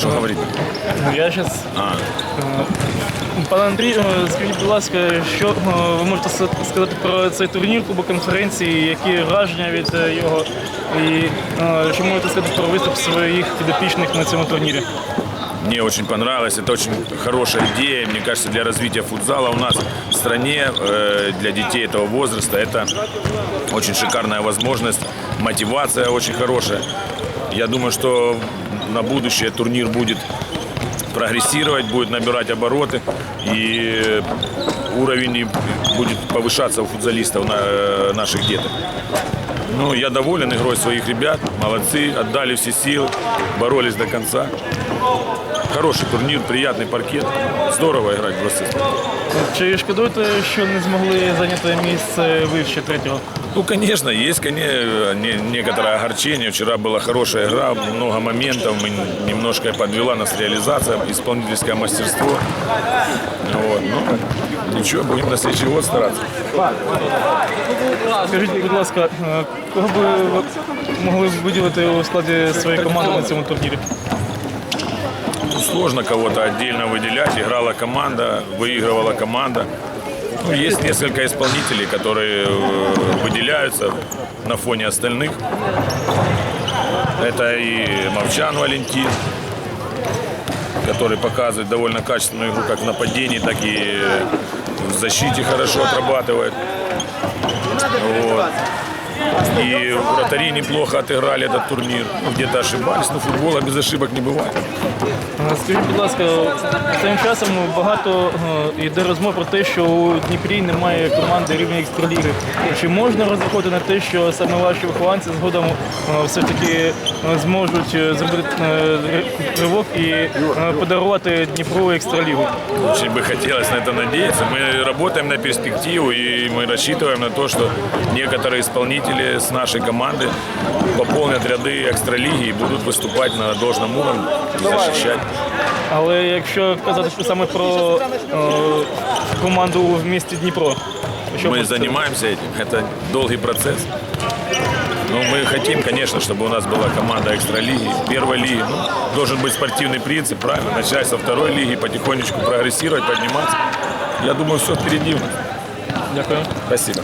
Что говорить? Ну, Я зараз. А, Пане Андрій, е, скажіть, будь ласка, що е, ви можете с- сказати про цей турнір Кубок конференції, які враження від е, його? І е, що можете сказати про виступ своїх підопічних на цьому турнірі? мне очень понравилось. Это очень хорошая идея. Мне кажется, для развития футзала у нас в стране, э, для детей этого возраста, это очень шикарная возможность. Мотивация очень хорошая. Я думаю, что на будущее турнир будет прогрессировать, будет набирать обороты и уровень будет повышаться у футболистов э, наших деток. Ну, я доволен игрой своих ребят. Молодцы, отдали все силы, боролись до конца. Хороший турнир, приятный паркет. Здорово играть в России. Чи шкодуєте, що не змогли зайняти місце вище третього? Ну, конечно, есть конечно, не- некоторое огорчение. Вчера была хорошая игра, много моментов. Мы немножко подвела нас реализация, исполнительское мастерство. Вот, ну, ничего, будем на следующий год стараться. Скажіть, будь ласка, е, кого би ви могли б виділити у складі своєї команди на цьому турнірі? Ну, Сложно кого-то отдельно выделять. Играла команда, выигрывала команда. Ну, есть несколько исполнителей, которые э, выделяются на фоне остальных. Это и Мовчан Валентин, который показывает довольно качественную игру как в нападении, так и в защите хорошо отрабатывает. Вот. И вратари неплохо отыграли этот турнир. Ну, где-то ошибались, но футбола без ошибок не бывает. Е, Скажіть, будь ласка, тим часом багато е, йде розмов про те, що у Дніпрі немає команди рівня екстраліги. Чи можна розраховувати на те, що саме ваші вихованці згодом е, все ж таки е, зможуть е, зробити е, ривок і е, подарувати Дніпру екстралігу? Очень бы хотелось на это надеяться. Мы работаем на перспективу и мы рассчитываем на то, что некоторые исполнители с нашей команды пополнят ряды экстралиги и будут выступать на должном уровне и защищать. Але якщо казати саме про е, команду в місті Дніпро, що Мы б це- занимаемся этим. Это долгий процесс. Но мы хотим, конечно, чтобы у нас была команда экстралиги, первой лиги. Ну, должен быть спортивный принцип, правильно? Начать со второй лиги, потихонечку прогрессировать, подниматься. Я думаю, все впереди. у нас. Дякую. Спасибо.